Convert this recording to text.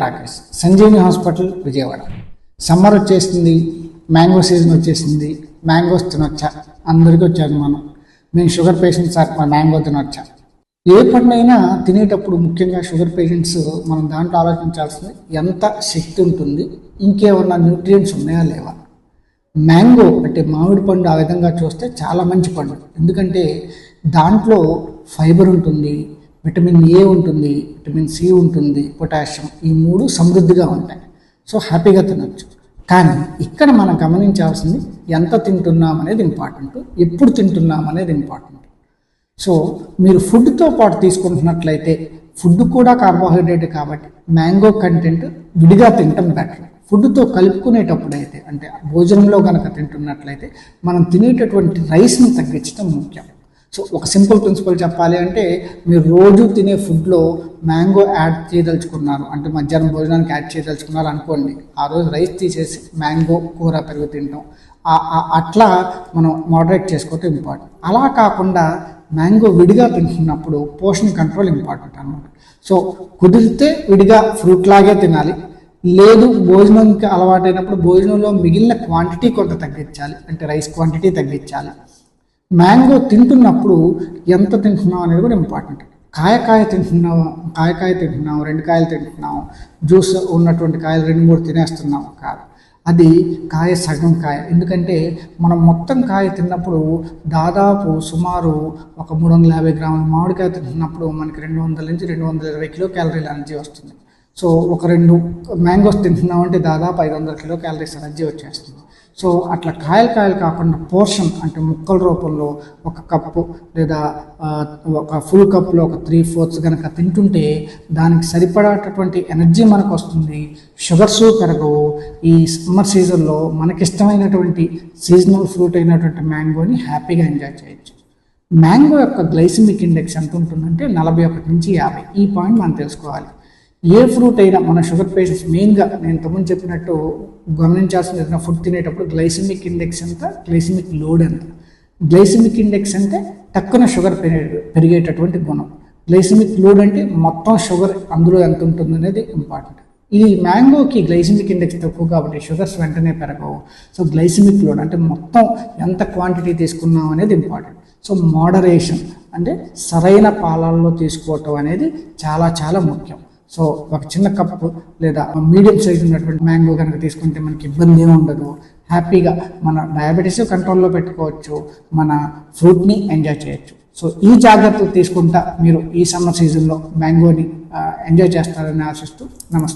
Talkies Sanjeevini hospital Vijayawada. Summer వచ్చేసింది mango season వచ్చేసింది mangoes తినొచ్చా? అందరికీ వచ్చాను మనం. మేము షుగర్ పేషెంట్స్ సార్ మా మ్యాంగో తినొచ్చా? ఏ పండుగైనా తినేటప్పుడు ముఖ్యంగా షుగర్ పేషెంట్స్ మనం దాంట్లో ఆలోచించాల్సింది ఎంత శక్తి ఉంటుంది ఇంకేమన్నా న్యూట్రియంట్స్ ఉన్నాయా లేవా? మ్యాంగో అంటే మామిడి పండు ఆ విధంగా చూస్తే చాలా మంచి పండు. ఎందుకంటే దాంట్లో ఫైబర్ ఉంటుంది విటమిన్ ఏ ఉంటుంది విటమిన్ సి ఉంటుంది పొటాషియం ఈ మూడు సమృద్ధిగా ఉంటాయి. సో హ్యాపీగా తినచ్చు. కానీ ఇక్కడ మనం గమనించాల్సింది ఎంత తింటున్నాం అనేది ఇంపార్టెంట్. ఎప్పుడు తింటున్నాం అనేది ఇంపార్టెంట్. సో మీరు ఫుడ్తో పాటు తీసుకుంటున్నట్లయితే ఫుడ్ కూడా కార్బోహైడ్రేట్ కాబట్టి మ్యాంగో కంటెంట్ విడిగా తినటం బెటర్. ఫుడ్తో కలుపుకునేటప్పుడు అయితే అంటే భోజనంలో కనుక తింటున్నట్లయితే మనం తినేటటువంటి రైస్ని తగ్గించడం ముఖ్యం. సో ఒక సింపుల్ ప్రిన్సిపల్ చెప్పాలి అంటే మీరు రోజు తినే ఫుడ్లో మ్యాంగో యాడ్ చేయదలుచుకున్నారు. అంటే మధ్యాహ్నం భోజనానికి యాడ్ చేయదలుచుకున్నారు అనుకోండి. ఆ రోజు రైస్ తీసేసి మ్యాంగో కూర పెరుగు తింటాం అట్లా మనం మోడరేట్ చేసుకోవటం ఇంపార్టెంట్ అలా కాకుండా మ్యాంగో విడిగా తింటున్నప్పుడు పోషన్ కంట్రోల్ ఇంపార్టెంట్ అనమాట సో కుదిరితే విడిగా ఫ్రూట్ లాగే తినాలి. లేదు భోజనంకి అలవాటైనప్పుడు భోజనంలో మిగిలిన క్వాంటిటీ కొంత తగ్గించాలి. అంటే రైస్ క్వాంటిటీ తగ్గించాలి. మ్యాంగో తింటున్నప్పుడు ఎంత తింటున్నావు అనేది కూడా ఇంపార్టెంట్. కాయ కాయ తింటున్నావు కాయకాయ తింటున్నావు రెండు కాయలు తింటున్నావు జ్యూస్ ఉన్నటువంటి కాయలు రెండు మూడు తినేస్తున్నావు కాదు. అది కాయ సగం కాయ. ఎందుకంటే మనం మొత్తం కాయ తిన్నప్పుడు దాదాపు సుమారు ఒక మూడు వందల యాభై గ్రాముల మామిడికాయ తింటున్నప్పుడు మనకి రెండు వందల నుంచి రెండు వందల ఇరవై కిలో క్యాలరీల ఎనర్జీ వస్తుంది. సో ఒక రెండు మ్యాంగోస్ తింటున్నామంటే దాదాపు ఐదు వందల కిలో క్యాలరీస్ ఎనర్జీ వచ్చేస్తుంది. సో అట్లా కాయలు కాయలు కాకుండా పోర్షన్ అంటే ముక్కల రూపంలో ఒక కప్పు లేదా ఒక ఫుల్ కప్లో ఒక త్రీ ఫోర్త్స్ కనుక తింటుంటే దానికి సరిపడేటటువంటి ఎనర్జీ మనకు వస్తుంది. షుగర్స్ పెరగవు. ఈ సమ్మర్ సీజన్లో మనకిష్టమైనటువంటి సీజనల్ ఫ్రూట్ అయినటువంటి మ్యాంగోని హ్యాపీగా ఎంజాయ్ చేయొచ్చు. మ్యాంగో యొక్క గ్లైసిమిక్ ఇండెక్స్ ఎంత ఉంటుందంటే నలభై ఒకటి నుంచి యాభై. ఈ పాయింట్ మనం తెలుసుకోవాలి. ఏ ఫ్రూట్ అయినా మన షుగర్ పేషెంట్స్ మెయిన్గా నేను తమ్ముని చెప్పినట్టు గమనించాల్సిన ఏదైనా ఫుడ్ తినేటప్పుడు గ్లైసిమిక్ ఇండెక్స్ ఎంత గ్లైసిమిక్ లోడ్ ఎంత? గ్లైసిమిక్ ఇండెక్స్ అంటే తక్కువ షుగర్ పెరిగే పెరిగేటటువంటి గుణం. గ్లైసిమిక్ లోడ్ అంటే మొత్తం షుగర్ అందులో ఎంత ఉంటుంది అనేది ఇంపార్టెంట్. ఈ మ్యాంగోకి గ్లైసిమిక్ ఇండెక్స్ తక్కువ కాబట్టి షుగర్స్ వెంటనే పెరగవు. సో గ్లైసిమిక్ లోడ్ అంటే మొత్తం ఎంత క్వాంటిటీ తీసుకున్నాం అనేది ఇంపార్టెంట్. సో మోడరేషన్ అంటే సరైన పాలల్లో తీసుకోవటం అనేది చాలా చాలా ముఖ్యం. సో ఒక చిన్న కప్పు లేదా మీడియం సైజ్ ఉన్నటువంటి మ్యాంగో కనుక తీసుకుంటే మనకి ఇబ్బంది ఏమి ఉండదు. హ్యాపీగా మన డయాబెటీస్ కంట్రోల్లో పెట్టుకోవచ్చు. మన ఫ్రూట్ని ఎంజాయ్ చేయొచ్చు. సో ఈ జాగ్రత్తలు తీసుకుంటా మీరు ఈ సమ్మర్ సీజన్లో మ్యాంగోని ఎంజాయ్ చేస్తారని ఆశిస్తూ నమస్తే.